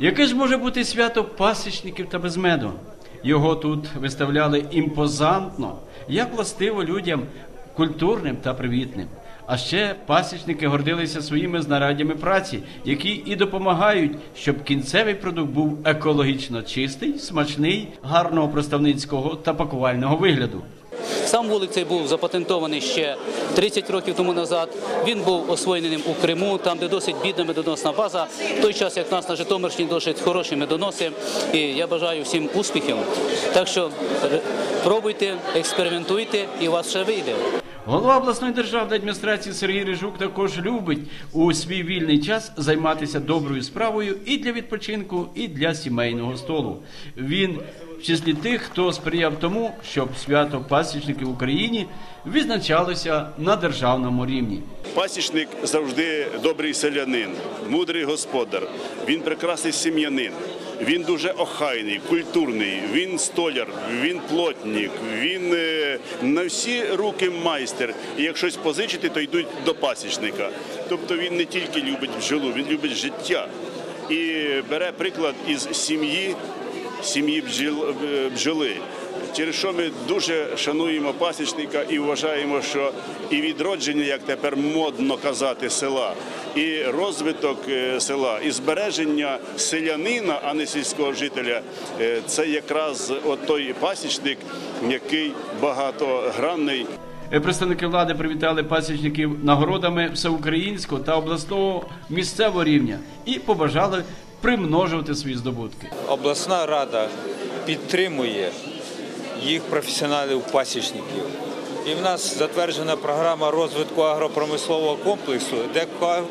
Яке ж може бути свято пасічників та без меду? Його тут виставляли імпозантно, як властиво людям культурним та привітним. А ще пасічники гордилися своїми знаряддями праці, які і допомагають, щоб кінцевий продукт був екологічно чистий, смачний, гарного проставницького та пакувального вигляду. Сам вулик цей був запатентований ще 30 років тому назад. Він був освоєним у Криму, там, де досить бідна медоносна база. В той час, як нас на Житомирщині досить хороші медоноси. І я бажаю всім успіхів. Так що пробуйте, експериментуйте, і у вас ще вийде. Голова обласної державної адміністрації Сергій Рижук також любить у свій вільний час займатися доброю справою і для відпочинку, і для сімейного столу. Він в числі тих, хто сприяв тому, щоб свято пасічників в Україні відзначалося на державному рівні. Пасічник завжди добрий селянин, мудрий господар. Він прекрасний сім'янин. Він дуже охайний, культурний. Він столяр, він плотник, він е, на всі руки майстер. І як щось позичити, то йдуть до пасічника. Тобто він не тільки любить бджолу, він любить життя і бере приклад із сім'ї, сім'ї е, бджоли. Через що ми дуже шануємо пасічника і вважаємо, що і відродження, як тепер модно казати, села, і розвиток е, села, і збереження селянина, а не сільського жителя, е, це якраз от той пасічник, який багатогранний. Представники влади привітали пасічників нагородами всеукраїнського та обласного місцевого рівня і побажали примножувати свої здобутки. обласна рада підтримує їх професіоналів пасічників. І в нас затверджена програма розвитку агропромислового комплексу, де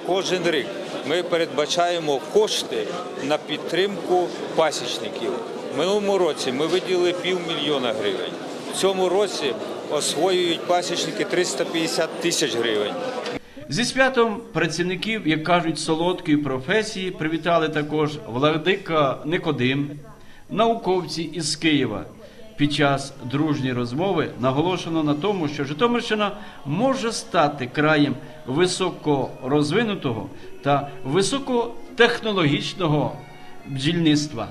кожен рік ми передбачаємо кошти на підтримку пасічників. В минулому році ми виділили півмільйона гривень. В цьому році освоюють пасічники 350 тисяч гривень. Зі святом працівників, як кажуть, солодкої професії привітали також владика Никодим, науковці із Києва. Під час дружньої розмови наголошено на тому, що Житомирщина може стати краєм високорозвинутого та високотехнологічного бджільництва.